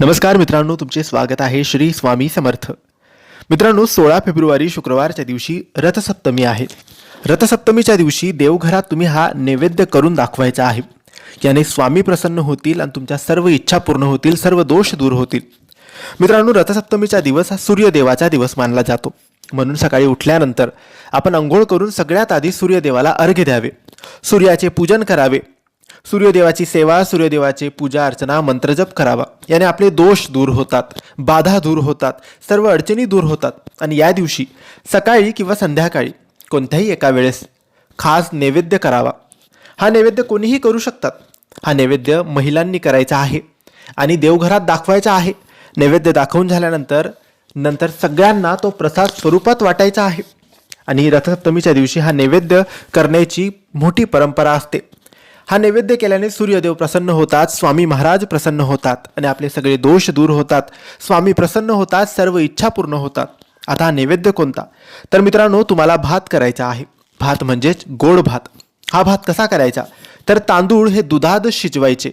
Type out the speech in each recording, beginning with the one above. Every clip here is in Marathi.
नमस्कार मित्रांनो तुमचे स्वागत आहे श्री स्वामी समर्थ. मित्रांनो सोळा फेब्रुवारी शुक्रवारच्या दिवशी रथसप्तमी आहे. रथसप्तमीच्या दिवशी देवघरात तुम्ही हा नैवेद्य करून दाखवायचा आहे. याने स्वामी प्रसन्न होतील आणि तुमच्या सर्व इच्छा पूर्ण होतील सर्व दोष दूर होतील. मित्रांनो रथसप्तमीचा दिवस हा सूर्यदेवाचा दिवस मानला जातो. म्हणून सकाळी उठल्यानंतर आपण अंघोळ करून सगळ्यात आधी सूर्यदेवाला अर्घ्य द्यावे. सूर्याचे पूजन करावे. सूर्यदेवाची सेवा सूर्यदेवाची पूजा अर्चना मंत्रजप करावा. याने आपले दोष दूर होतात बाधा दूर होतात सर्व अडचणी दूर होतात. आणि या दिवशी सकाळी किंवा संध्याकाळी कोणत्याही एका वेळेस खास नैवेद्य करावा. हा नैवेद्य कोणीही करू शकतात. हा नैवेद्य महिलांनी करायचा आहे आणि देवघरात दाखवायचा आहे. नैवेद्य दाखवून झाल्यानंतर नंतर सगळ्यांना तो प्रसाद स्वरूपात वाटायचा आहे. आणि रथसप्तमीच्या दिवशी हा नैवेद्य करण्याची मोठी परंपरा असते. हा नैवेद्य केल्याने सूर्यदेव प्रसन्न होतात स्वामी महाराज प्रसन्न होतात आणि आपले सगळे दोष दूर होतात. स्वामी प्रसन्न होतात सर्व इच्छा पूर्ण होतात. आता हा नैवेद्य कोणता? तर मित्रांनो तुम्हाला भात करायचा आहे. भात म्हणजेच गोड भात. हा भात कसा करायचा? तर तांदूळ हे दुधात शिजवायचे.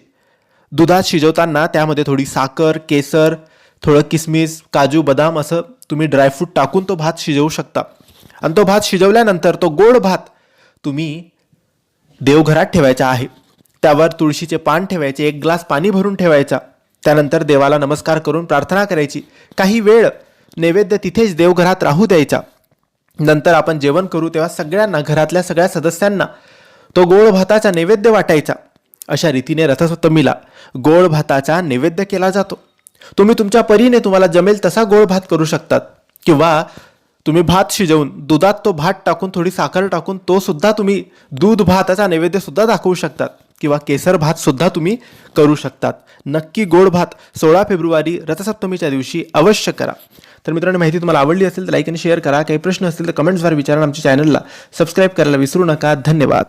दुधात शिजवताना त्यामध्ये थोडी साखर केसर थोडं किसमिस काजू बदाम असं तुम्ही ड्रायफ्रूट टाकून तो भात शिजवू शकता. आणि तो भात शिजवल्यानंतर तो गोड भात तुम्ही देवघरात ठेवायचा आहे. त्यावर तुळशीचे पान ठेवायचे एक ग्लास पाणी भरून ठेवायचा. त्यानंतर देवाला नमस्कार करून प्रार्थना करायची. काही वेळ नैवेद्य तिथेच देवघरात राहू द्यायचा. नंतर आपण जेवण करू तेव्हा सगळ्यांना घरातल्या सगळ्या सदस्यांना तो गोड भाताचा नैवेद्य वाटायचा. अशा रीतीने रथसप्तमीला गोड भाताचा नैवेद्य केला जातो. तुम्ही तुमच्या परीने तुम्हाला जमेल तसा गोड भात करू शकतात. किंवा तुम्ही भात शिजवून दुधात तो भात टाकून थोडी साखर टाकून तो सुद्धा तुम्ही दूध भाताचा नैवेद्य सुद्धा दाखवू शकतात किंवा केसर भात सुद्धा तुम्ही करू शकतात. नक्की गोड भात सोळा फेब्रुवारी रथसप्तमीच्या दिवशी अवश्य करा. तर मित्रांनो माहिती तुम्हाला आवडली असेल तर लाईक आणि शेअर करा. काही प्रश्न असतील तर कमेंट्सद्वारे विचारा आमच्या चॅनलला सबस्क्राईब करायला विसरू नका. धन्यवाद.